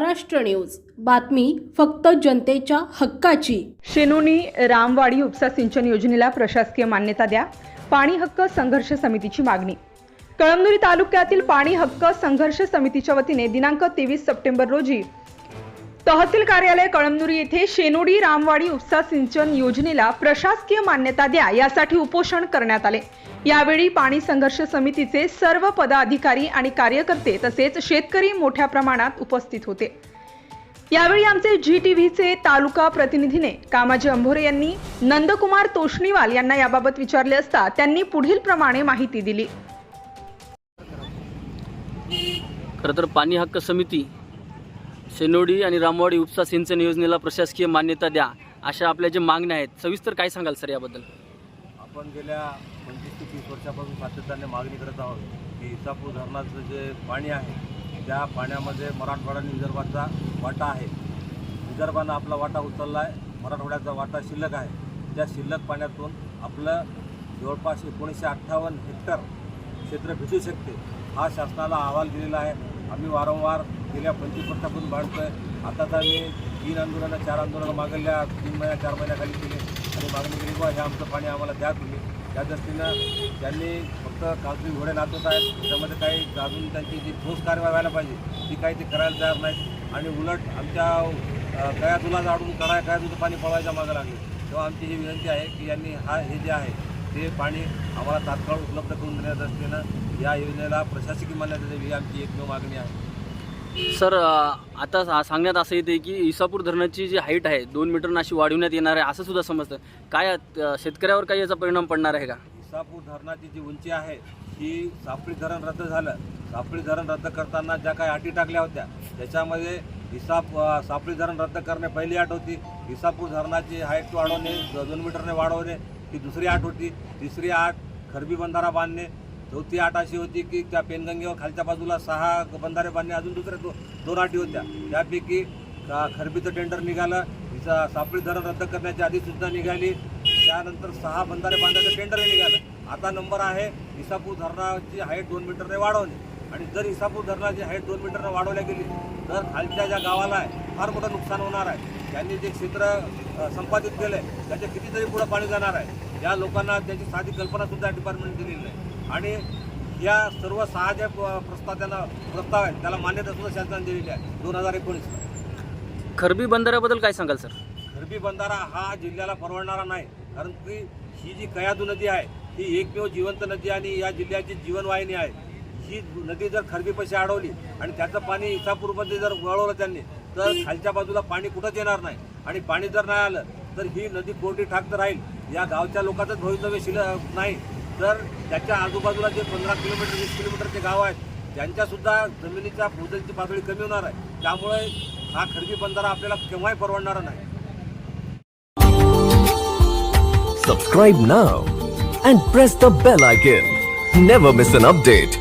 Maharashtra news. बातमी फक्त जनतेच्या हक्काची. शेनोनी रामवाडी उपसा सिंचन योजनेला प्रशासकीय मान्यता द्या. पाणी हक्क संघर्ष समितीची मागणी. कळमनुरी तालुक्यातील पाणी हक्क संघर्ष समितीच्या वतीने दिनांक तेवीस सप्टेंबर रोजी तहसील कार्यालय कळमनुरी येथे शेनोडी रामवाडी उपसा सिंचन योजनेला प्रशासकीय मान्यता द्या यासाठी उपोषण करण्यात आले. यावेळी पाणी संघर्ष समितीचे सर्व पदाधिकारी आणि कार्यकर्ते तसेच शेतकरी मोठ्या प्रमाणात उपस्थित होते. यावेळी आमचे जी व्हीचे तालुका प्रतिनिधीने कामाजी अंभोरे यांनी नंदकुमार तोष्णीवाल यांना याबाबत विचारले असता त्यांनी पुढील प्रमाणे माहिती दिली. खरं तर पाणी हक्क समिती शेनोडी आणि रामवाडी उपसा सिंचन योजनेला प्रशासकीय मान्यता द्या अशा आपल्या ज्या मागण्या आहेत सविस्तर काय सांगाल सर याबद्दल? आपण गेल्या पंचवीस ते तीस वर्षापासून सातत्याने मागणी करत आहोत की इसापूर धरणाचं जे पाणी आहे त्या पाण्यामध्ये मराठवाडा आणि विदर्भाचा वाटा आहे. विदर्भानं आपला वाटा उचलला आहे मराठवाड्याचा वाटा शिल्लक आहे. त्या शिल्लक पाण्यातून आपलं जवळपास एकोणीसशे अठ्ठावन्न हेक्टर क्षेत्र भेटू शकते हा शासनाला अहवाल दिलेला आहे. आम्ही वारंवार गेल्या पंचवीस वर्षापासून आहे आता तर आम्ही तीन आंदोलनं चार आंदोलनं मागल्या तीन महिन्या चार महिन्याखाली केले. आणि मागणी केली किंवा हे आमचं पाणी आम्हाला द्या तुम्ही. त्या दृष्टीनं त्यांनी फक्त कागदी घोडे नाचवत आहेत त्यामध्ये काही अजून त्यांची जी ठोस कारवाई व्हायला पाहिजे ती काही ते करायला तयार नाहीत. आणि उलट आमच्या अ, कया तुला जाडून कराय काय तुझं पाणी पळवायच्या मागं लागले. तेव्हा आमची ही विनंती आहे की यांनी हा हे जे आहे ते पाणी आम्हाला तात्काळ उपलब्ध करून देण्याच्या दृष्टीनं या योजनेला प्रशासकीय मान्यता द्यावी ही आमची एकमेव मागणी आहे. सर आता सा- सांगण्यात असं येते की इसापूर धरणाची जी हाईट आहे दोन मीटरनं अशी वाढवण्यात येणार आहे असं सुद्धा समजतं. काय शेतकऱ्यावर काही याचा परिणाम पडणार आहे का? इसापूर धरणाची जी उंची आहे ही सापळी धरण रद्द झालं. सापळी धरण रद्द करताना ज्या काही अटी टाकल्या होत्या त्याच्यामध्ये हिसाप सापळी धरण रद्द करणे पहिली अट होती. इसापूर धरणाची हाईट वाढवणे दोन मीटरने वाढवणे ही दुसरी आठ होती. तिसरी आठ खरबी बंधारा बांधणे चौथी आठ अशी होती की त्या पेनगंगेवर खालच्या बाजूला सहा बंधारे बांधणे अजून दुसऱ्या दो दोन अटी होत्या. त्यापैकी खरबीचं टेंडर निघालं. हिचा सापळी धरण रद्द करण्याची आधी सुद्धा निघाली. त्यानंतर सहा बंधारे बांधायचं टेंडरही निघालं. आता नंबर आहे इसापूर धरणाची हाईट दोन मीटरने वाढवणे आणि जर इसापूर धरणाची हाईट दोन मीटरने वाढवल्या गेली तर खालच्या ज्या गावाला आहे फार मोठं नुकसान होणार आहे. त्यांनी जे क्षेत्र संपादित केलं आहे त्याच्या कितीतरी पुढं पाणी जाणार आहे. या लोकांना त्याची साधी कल्पनासुद्धा डिपार्टमेंट दिलेली नाही. आणि या सर्व सहा ज्या प्रस्ताव त्यांना प्रस्ताव आहेत त्याला मान्यता सुद्धा शासनाने दिलेली आहे दोन हजार एकोणीसला खरबी बंधाऱ्याबद्दल काय सांगाल सर? खरबी बंधारा हा जिल्ह्याला परवडणारा नाही कारण की ही जी कयादू नदी आहे ही एकमेव जिवंत नदी आणि या जिल्ह्याची जीवनवाहिनी आहे. ही नदी जर खरबीपाशी अडवली आणि त्याचं पाणी इसापूरमध्ये जर वळवलं त्यांनी तर खालच्या बाजूला पाणी कुठंच येणार नाही. आणि पाणी जर नाही आलं तर ही नदी कोरडी ठाक तर राहील. या गावच्या लोकांचंच भवितव्य शिल्लक नाही. तर त्याच्या आजूबाजूला जे पंधरा किलोमीटर वीस किलोमीटरचे गाव आहेत त्यांच्यासुद्धा जमिनीच्या भूजलची पातळी कमी होणार आहे. त्यामुळे हा खरबी बंधारा आपल्याला केव्हाही परवडणार नाही. Subscribe now and press the bell icon never miss an update